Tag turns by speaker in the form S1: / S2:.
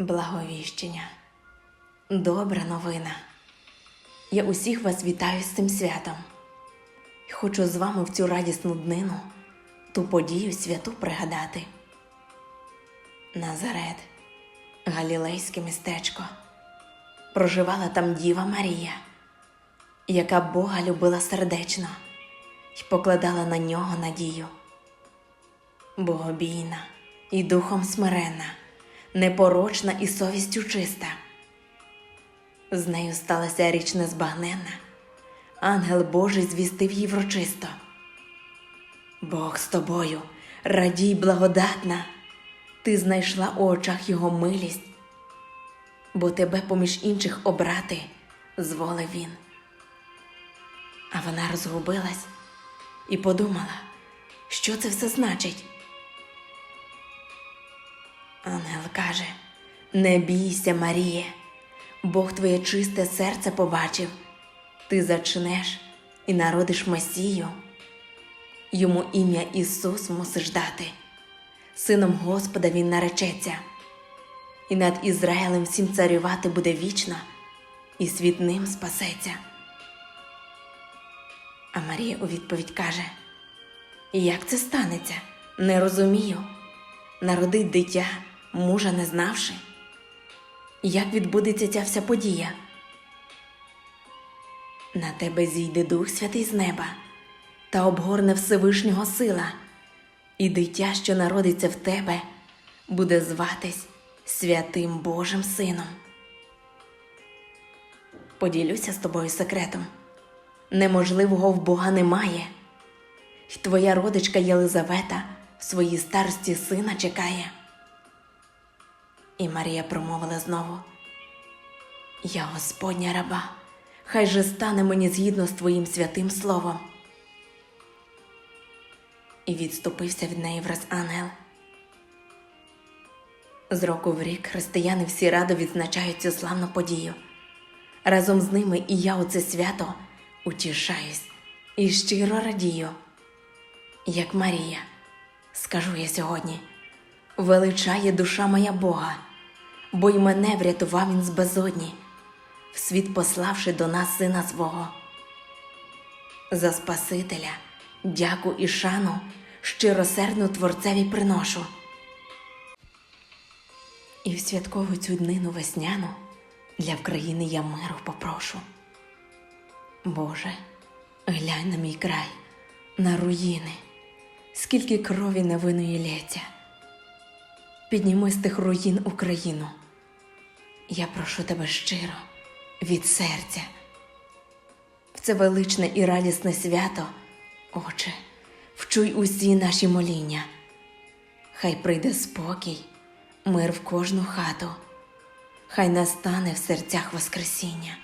S1: Благовіщення. Добра новина. Я усіх вас вітаю з цим святом. І Хочу з вами в цю радісну днину ту подію святу пригадати. Назарет, галілейське містечко. Проживала там Діва Марія, яка Бога любила сердечно і покладала на нього надію. Богобійна і духом смиренна, непорочна і совістю чиста. З нею сталася річ незбагненна. Ангел Божий звістив їй врочисто. Бог з тобою, радій благодатна, ти знайшла у очах його милість, бо тебе поміж інших обрати зволив він. А вона розгубилась і подумала, що це все значить. Ангел каже: Не бійся, Маріє, Бог твоє чисте серце побачив, ти зачнеш і народиш Месію. Йому ім'я Ісус мусиш дати. Сином Господа Він наречеться, і над Ізраїлем всім царювати буде вічно, і світ ним спасеться. А Марія у відповідь каже: Як це станеться? Не розумію. Народить дитя, мужа не знавши. Як відбудеться ця вся подія? На тебе зійде Дух Святий з неба та обгорне Всевишнього сила, і дитя, що народиться в тебе, буде зватись Святим Божим Сином. Поділюся з тобою секретом. Неможливого в Бога немає, й твоя родичка Єлизавета в своїй старості сина чекає. І Марія промовила знову: Я Господня раба, хай же стане мені згідно з твоїм святим словом. І відступився від неї враз ангел. З року в рік християни всі радо відзначають цю славну подію. Разом з ними і я у це свято утішаюсь і щиро радію. Як Марія, скажу я сьогодні, величає душа моя Бога, бо й мене врятував він з безодні, в світ пославши до нас сина свого. За Спасителя, дяку і шану щиросердну Творцеві приношу. І в святкову цю днину весняну для України я миру попрошу. Боже, глянь на мій край, на руїни, скільки крові невинної лється. Підніми з тих руїн Україну. Я прошу тебе щиро, від серця. В це величне і радісне свято, Отче, вчуй усі наші моління. Хай прийде спокій, мир в кожну хату, хай настане в серцях Воскресіння.